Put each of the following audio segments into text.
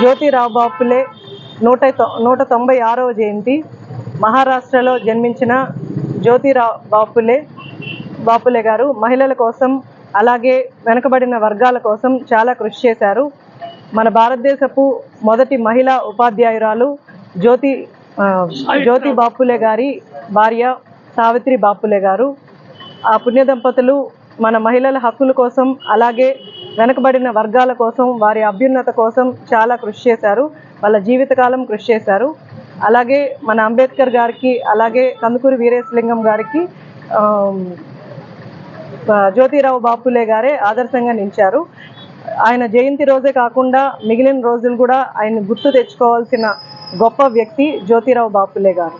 జ్యోతిరావు బాపులే నూట తొ- నూట తొంభై ఆరవ జయంతి మహారాష్ట్రలో జన్మించిన జ్యోతిరావు బాపులే బాపులే గారు మహిళల కోసం అలాగే వెనుకబడిన వర్గాల కోసం చాలా కృషి చేశారు. మన భారతదేశపు మొదటి మహిళా ఉపాధ్యాయురాలు జ్యోతి జ్యోతి బాపులే గారి భార్య సావిత్రి బాపులే గారు. ఆ పుణ్య దంపతులు మన మహిళల హక్కుల కోసం అలాగే వెనుకబడిన వర్గాల కోసం వారి అభ్యున్నత కోసం చాలా కృషి చేశారు. వాళ్ళ జీవితకాలం కృషి చేశారు. అలాగే మన అంబేద్కర్ గారికి అలాగే కందుకూరి వీరేశలింగం గారికి జ్యోతిరావు బాపులే గారే ఆదర్శంగా నిలిచారు. ఆయన జయంతి రోజే కాకుండా మిగిలిన రోజులు కూడా ఆయన గుర్తు తెచ్చుకోవాల్సిన గొప్ప వ్యక్తి జ్యోతిరావు బాపులే గారు.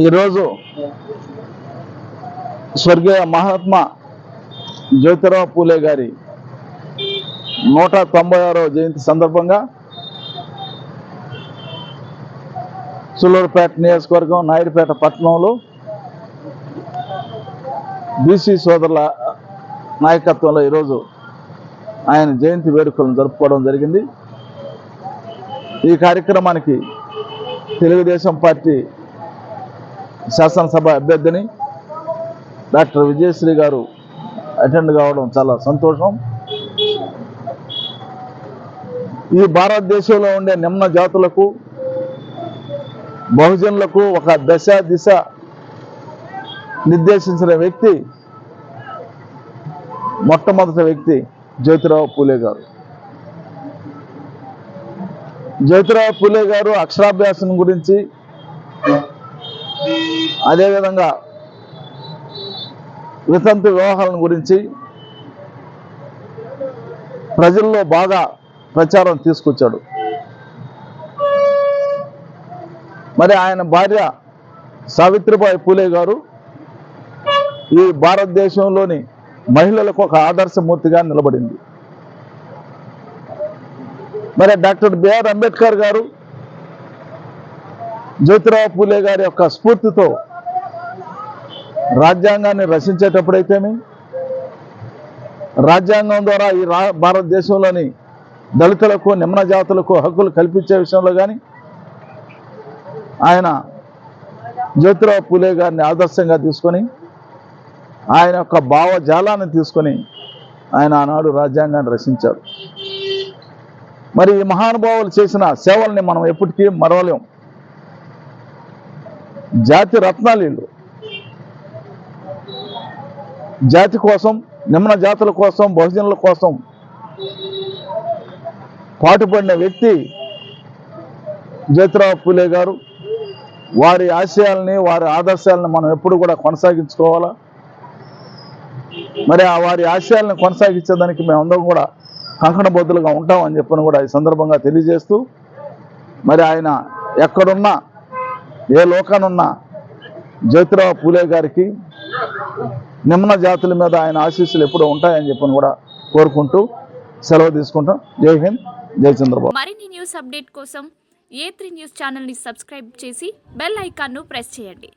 ఈరోజు స్వర్గీయ మహాత్మా జ్యోతిరావు పూలే గారి నూట తొంభై ఆరో జయంతి సందర్భంగా సులూరుపేట నియోజకవర్గం నాయుడుపేట పట్టణంలో బీసీ సోదరుల నాయకత్వంలో ఈరోజు ఆయన జయంతి వేడుకలను జరుపుకోవడం జరిగింది. ఈ కార్యక్రమానికి తెలుగుదేశం పార్టీ శాసనసభ అభ్యర్థిని డాక్టర్ విజయశ్రీ గారు అటెండ్ కావడం చాలా సంతోషం. ఈ భారతదేశంలో ఉండే నిమ్న జాతులకు బహుజనులకు ఒక దశ దిశ నిర్దేశించిన వ్యక్తి మొట్టమొదటి వ్యక్తి జ్యోతిరావు పూలే గారు. జ్యోతిరావు పూలే గారు అక్షరాభ్యాసం గురించి అదేవిధంగా వితంతు వివాహాలను గురించి ప్రజల్లో బాగా ప్రచారం తీసుకొచ్చాడు. మరి ఆయన భార్య సావిత్రిబాయి పూలే గారు ఈ భారతదేశంలోని మహిళలకు ఒక ఆదర్శమూర్తిగా నిలబడింది. మరి డాక్టర్ బిఆర్ అంబేద్కర్ గారు జ్యోతిరావు పూలే గారి యొక్క స్ఫూర్తితో రాజ్యాంగాన్ని రచించేటప్పుడైతేమి రాజ్యాంగం ద్వారా ఈ రా భారతదేశంలోని దళితులకు నిమ్న జాతులకు హక్కులు కల్పించే విషయంలో కానీ ఆయన జ్యోతిరావు పూలే గారిని ఆదర్శంగా తీసుకొని ఆయన యొక్క భావజాలాన్ని తీసుకొని ఆయన ఆనాడు రాజ్యాంగాన్ని రచించారు మరి ఈ మహానుభావులు చేసిన సేవల్ని మనం ఎప్పటికీ మరవలేం. జాతి రత్నాలు వీళ్ళు జాతి కోసం నిమ్న జాతుల కోసం బహుజనుల కోసం పాటుపడిన వ్యక్తి జ్యోతిరావు పూలే గారు. వారి ఆశయాల్ని వారి ఆదర్శాలను మనం ఎప్పుడు కూడా కొనసాగించుకోవాలా? మరి ఆ వారి ఆశయాలను కొనసాగించేదానికి మేమందరం కూడా కంకణబద్ధులుగా ఉంటామని చెప్పని కూడా ఈ సందర్భంగా తెలియజేస్తూ మరి ఆయన ఎక్కడున్నా ఏ లోకానున్నా జ్యోతిరావు పూలే గారికి నిమ్న జాతుల మీద ఆయన ఆశీస్సులు ఎప్పుడూ ఉంటాయని చెప్పని కూడా కోరుకుంటూ సెలవు తీసుకుంటాం. జై హింద్ జై చంద్రబాబు. మరిన్ని న్యూస్ అప్డేట్ కోసం ఏ త్రీ న్యూస్ ఛానల్ని సబ్స్క్రైబ్ చేసి బెల్ ఐకాన్ను ప్రెస్ చేయండి.